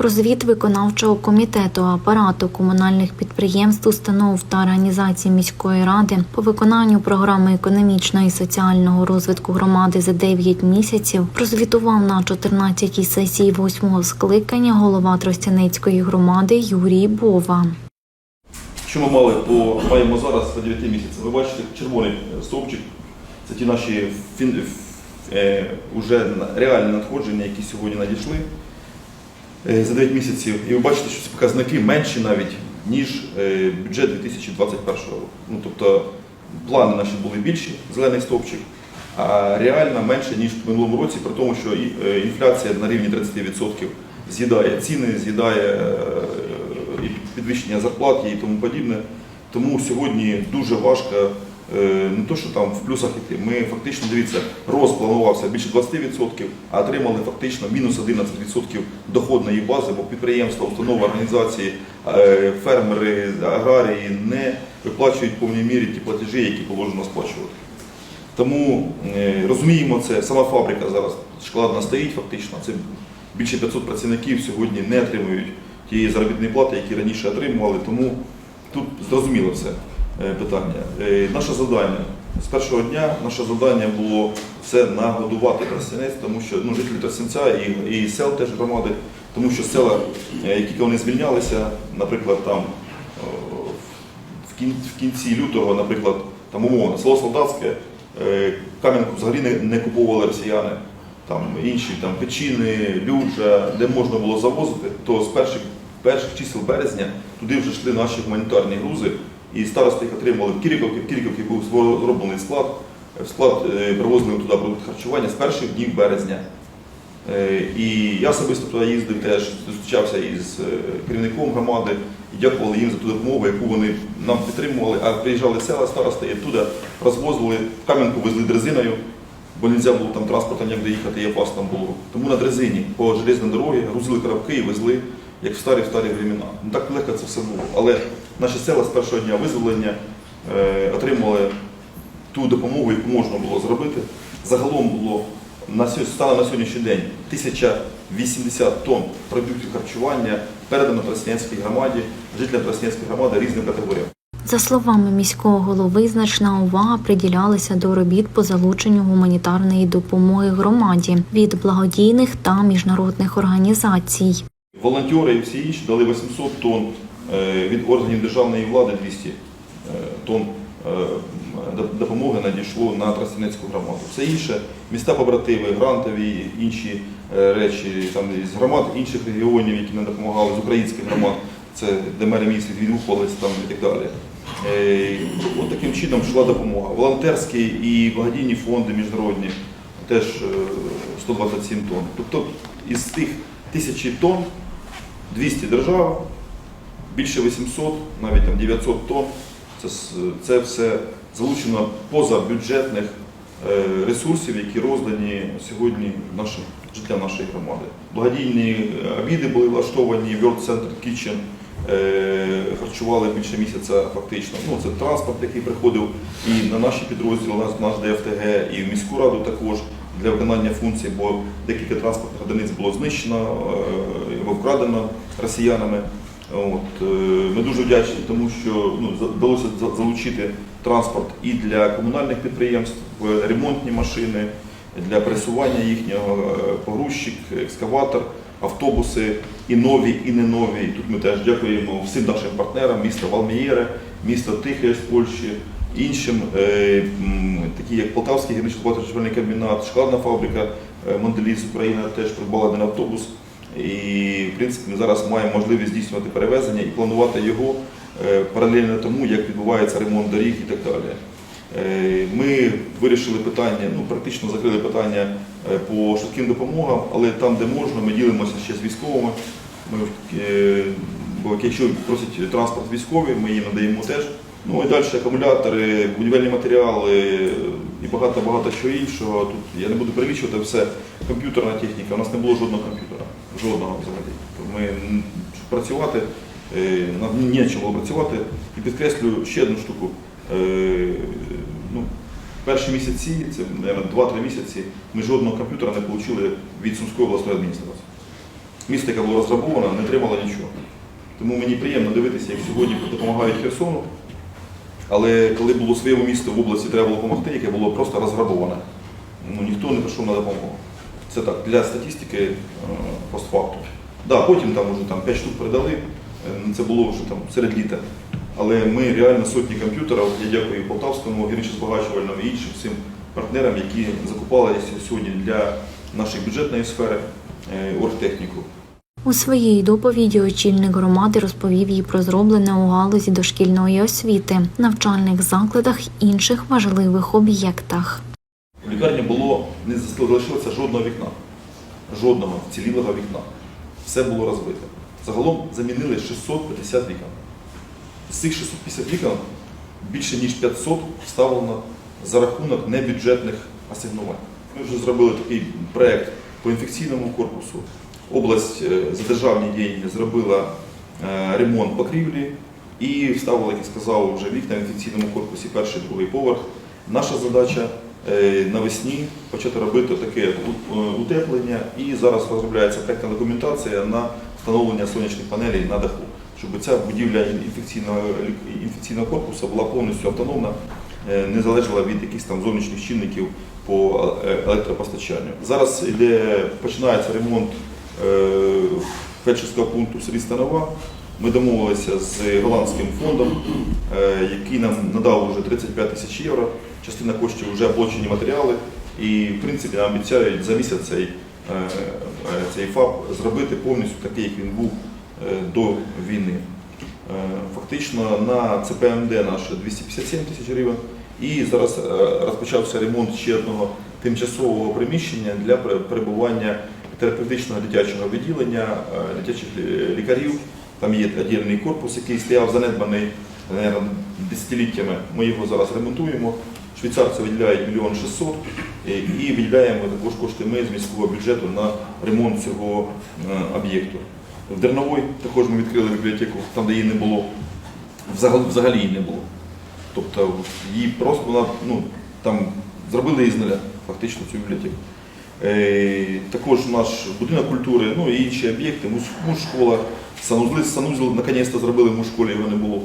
Про звіт виконавчого комітету апарату комунальних підприємств, установ та організацій міської ради по виконанню програми економічного і соціального розвитку громади за 9 місяців прозвітував на 14-й сесії 8-го скликання голова Тростянецької громади Юрій Бова. Що ми мали по маємо зараз по 9 місяців? Ви бачите червоний стовпчик. Це ті наші фін, е, уже реальні надходження, які сьогодні надійшли за 9 місяців. І ви бачите, що ці показники менші навіть, ніж е, бюджет 2021 року. Ну, тобто плани наші були більші, зелений стовпчик, а реально менше, ніж в минулому році, при тому, що е, інфляція на рівні 30% з'їдає ціни, з'їдає е, підвищення зарплат і тому подібне. Тому сьогодні дуже важко е, не то, що там в плюсах іти. Ми фактично дивіться, рост планувався більше 20%, а отримали фактично мінус 11% доходної бази, бо підприємства, установи, організації, е, фермери, аграрії не виплачують в повній мірі ті платежі, які положено сплачувати. Тому е, розуміємо це, сама фабрика зараз шоколадна стоїть фактично. Це більше 500 працівників сьогодні не отримують тієї заробітної плати, які раніше отримували. Тому тут зрозуміло все е, питання. Е, Наше завдання. З першого дня наше завдання було це нагодувати Тростянець, тому що ну, жителі Тростянця і, і сел теж громади, тому що села, е, які вони звільнялися, наприклад, там в кін- в кінці лютого, наприклад, там умовно, село Солдатське, е, Кам'янку взагалі не, не куповували росіяни, там інші там Печіни, Люджа, де можна було завозити, то з перших, перших чисел березня туди вже йшли наші гуманітарні грузи, і старости їх отримали в Кіріковці. В Кіріковці був зроблений склад. Склад е, привозили туди продукти харчування з перших днів березня. Е, І я особисто туди їздив, теж зустрічався із е, керівником громади і дякували їм за ту допомогу, яку вони нам підтримували. А приїжджали села старости і туди розвозили, в Кам'янку везли дрезиною, бо не можна було там транспортом ніде їхати, і опасно було. Тому на дрезині по железній дорогі грузили коробки і везли, як в старі в старі времена. Ну так легко це все було. Але наші села з першого дня визволення е, отримали ту допомогу, яку можна було зробити. Загалом було на станом на сьогоднішній день 1080 тонн продуктів харчування передано Тростянецькій громаді, жителям Тростянецької громади різним категоріям. За словами міського голови, значна увага приділялася до робіт по залученню гуманітарної допомоги громаді від благодійних та міжнародних організацій. Волонтери і всі інші дали 800 тонн від органів державної влади 200 е, тонн е, допомоги надійшло на Тростянецьку громаду. Все інше міста побратими, грантові, інші е, речі там з громад інших регіонів, які нам допомагали, з українських громад, це де мери міст відгукувалися і так далі. Е, От таким чином йшла допомога. Волонтерські і благодійні фонди міжнародні теж е, 127 тонн. Тобто із тих тисячі тонн 200 держава, більше 800, навіть там 900 тонн. Це, це все залучено поза бюджетних е, ресурсів, які роздані сьогодні нашим життям нашої громади. Благодійні е, обіди були влаштовані, World Center Kitchen, е, харчували більше місяця фактично. Ну, це транспорт, який приходив і на наші підрозділи, наш, наш ДФТГ, і в міську раду також для виконання функцій, бо декілька транспортних одиниць було знищено е, або вкрадено росіянами. От, е, ми дуже вдячні, тому що ну, вдалося залучити транспорт і для комунальних підприємств, ремонтні машини, для пересування їхнього, е, погрузчик, екскаватор, автобуси і нові, і не нові. Тут ми теж дякуємо всім нашим партнерам, місто Валмієре, місто Тихе з Польщі, іншим, е, такі як Полтавський гірничо-платочний комбінат, шоколадна фабрика Монделіс Україна теж придбала один автобус. І в принципі ми зараз маємо можливість здійснювати перевезення і планувати його е, паралельно тому, як відбувається ремонт доріг і так далі. Е, Ми вирішили питання, ну практично закрили питання е, по швидким допомогам, але там, де можна, ми ділимося ще з військовими. Ми, бо якщо просять транспорт військовий, ми їм надаємо теж. Ну і далі акумулятори, будівельні матеріали і багато-багато чого іншого. Тут я не буду перелічувати все. Комп'ютерна техніка. У нас не було жодного комп'ютера. Жодного взагалі. Тобто Ми працювати, е, нам нічого працювати. І підкреслюю ще одну штуку. Е, Ну, перші місяці, це, мабуть, 2-3 місяці, ми жодного комп'ютера не отримали від Сумської обласної адміністрації. Місто, яке було розграбовано, не тримало нічого. Тому мені приємно дивитися, як сьогодні допомагають Херсону. Але коли було своєму місту в області треба було допомогти, яке було просто розграбоване, ну, ніхто не прийшов на допомогу. Це так, для статистики е, постфакту. Да, потім там уже там 5 штук передали, е, це було вже там серед літа. Але ми реально сотні комп'ютерів, я дякую Полтавському, гірничо-збагачувальному і іншим всім партнерам, які закупали сьогодні для нашої бюджетної сфери е, оргтехніку. У своїй доповіді очільник громади розповів їй про зроблене у галузі дошкільної освіти, навчальних закладах інших важливих об'єктах. У лікарні було не залишилося жодного вікна, жодного вцілілого вікна. Все було розбите. Загалом замінили 650 вікон. З цих 650 вікон більше ніж 500 вставлено за рахунок небюджетних асигнувань. Ми вже зробили такий проєкт по інфекційному корпусу. Область е, за державні дії зробила е, ремонт покрівлі і вставила, як я сказав, вже вікна в інфекційному корпусі перший, другий поверх. Наша задача навесні почати робити таке е, утеплення і зараз розробляється проектна документація на встановлення сонячних панелей на даху, щоб ця будівля інфекційного, інфекційного корпусу була повністю автономна, е, не залежала від якихось там зовнішніх чинників по е, електропостачанню. Зараз іде, починається ремонт е, фельдшерського пункту селі Станова. Ми домовилися з голландським фондом, е, який нам надав вже 35 тисяч євро. Частина коштів вже оплачені матеріали. І, в принципі, нам обіцяють за місяць цей, е, е, цей ФАП зробити повністю такий, як він був е, до війни. Фактично на ЦПМД наше 257 тисяч гривень. І зараз розпочався ремонт ще одного тимчасового приміщення для перебування терапевтичного дитячого відділення, дитячих лікарів. Там є віддільний корпус, який стояв занедбаний десятиліттями. Ми його зараз ремонтуємо. Швейцарці виділяють мільйон шістсот і і виділяємо також кошти ми з міського бюджету на ремонт цього е, об'єкту. В Дерновой також ми відкрили бібліотеку, там, де її не було. Взагалі, її не було. Тобто її просто вона, ну, там зробили її з нуля, фактично цю бібліотеку. Е, також наш будинок культури, ну і інші об'єкти, муж- муж-школа, санузли, санузел наконець-то зробили в муж-школі, його не було.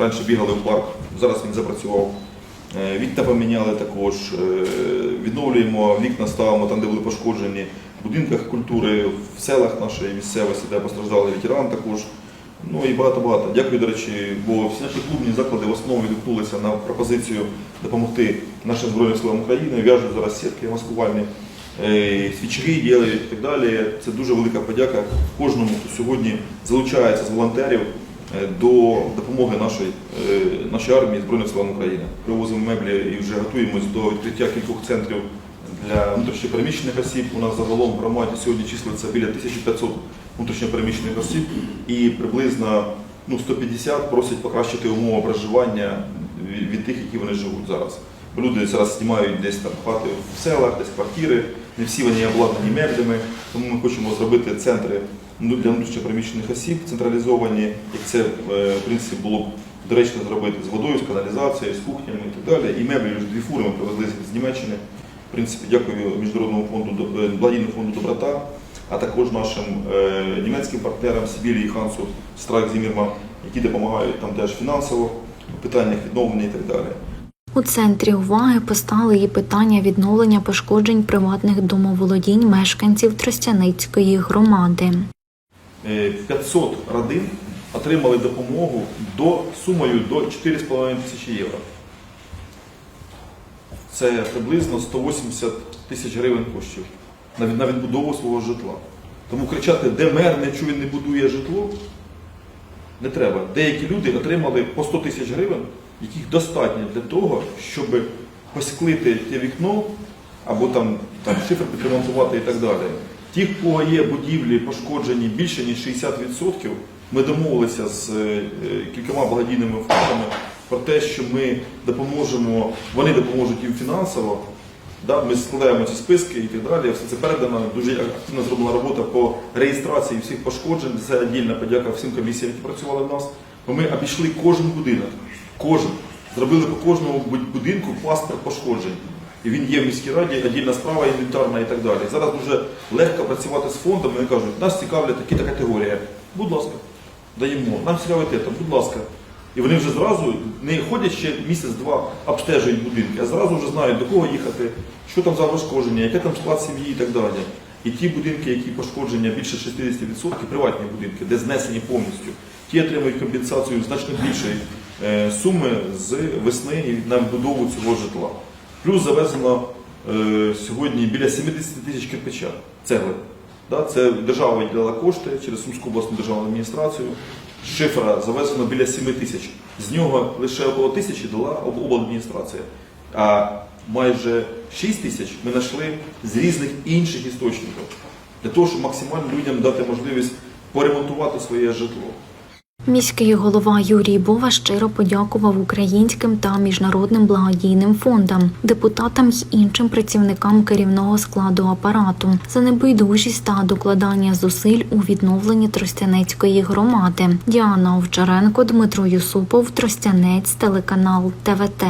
Раніше бігали в парк, зараз він запрацював. Е, Вікна поміняли також, е, відновлюємо вікна, ставимо там, де були пошкоджені, в будинках культури, в селах нашої місцевості, де постраждали ветеран також. Ну і багато-багато. Дякую, до речі, бо всі наші клубні заклади в основному відгукнулися на пропозицію допомогти нашим Збройним силам України, в'яжуть зараз сітки маскувальні, е, свічки роблять і так далі. Це дуже велика подяка кожному, хто сьогодні залучається з волонтерів до допомоги нашої, е, нашій армії Збройним силам України. Привозимо меблі і вже готуємось до відкриття кількох центрів для внутрішньопереміщених осіб. У нас загалом в громаді сьогодні числиться біля 1500 внутрішньопереміщених осіб і приблизно ну, 150 просять покращити умови проживання від, тих, які вони живуть зараз. Люди зараз знімають десь там хати в селах, десь квартири, не всі вони обладнані меблями, тому ми хочемо зробити центри для внутрішньопереміщених осіб централізовані, як це е, в принципі було доречно зробити з водою, з каналізацією, з кухнями і так далі. І меблі вже дві фури ми привезли з Німеччини. В принципі, дякую Міжнародному фонду «Доб- е, благодійному фонду Доброта, а також нашим е, німецьким партнерам Сибірі і Хансу Страйк Зімірма, які допомагають там теж фінансово в питаннях відновлення і так далі. У центрі уваги постали і питання відновлення пошкоджень приватних домоволодінь мешканців Тростяницької громади. Е, 500 родин отримали допомогу до сумою до 4,5 тисячі євро. Це приблизно 180 тисяч гривень коштів на, на відбудову свого житла. Тому кричати, де мер не чує, не будує житло, не треба. Деякі люди отримали по 100 тисяч гривень, яких достатньо для того, щоб посклити те вікно або там, там шифер підремонтувати і так далі. Ті, в кого є будівлі пошкоджені більше ніж 60%, ми домовилися з е, кількома благодійними фондами про те, що ми допоможемо, вони допоможуть їм фінансово. Да, ми складаємо ці списки і так далі. Все це передано. Дуже активно зроблена робота по реєстрації всіх пошкоджень. Це віддільна подяка всім комісіям, які працювали в нас. Бо ми обійшли кожен будинок. Кожен. Зробили по кожному будинку паспорт пошкоджень. І він є в міській раді, віддільна справа інвентарна і так далі. Зараз дуже легко працювати з фондом. Вони кажуть, нас цікавлять такі-то категорії. Будь ласка, даємо. Нам цікавить те, будь ласка. І вони вже зразу не ходять ще місяць-два, обстежують будинки, а зразу вже знають, до кого їхати, що там за пошкодження, яке там склад сім'ї і так далі. І ті будинки, які пошкодження більше 60%, приватні будинки, де знесені повністю, ті отримують компенсацію значно більшої е, суми з весни на будову цього житла. Плюс завезено е, сьогодні біля 70 тисяч кирпича цегли. Да, це держава виділила кошти через Сумську обласну державну адміністрацію. З Шифера завезено біля 7 тисяч. З нього лише около тисячі дала об- обладміністрація. А майже 6 тисяч ми знайшли з різних інших істочників. Для того, щоб максимально людям дати можливість поремонтувати своє житло. Міський голова Юрій Бова щиро подякував українським та міжнародним благодійним фондам, депутатам й іншим працівникам керівного складу апарату за небайдужість та докладання зусиль у відновленні Тростянецької громади. Діана Овчаренко, Дмитро Юсупов, Тростянець, телеканал ТВТ.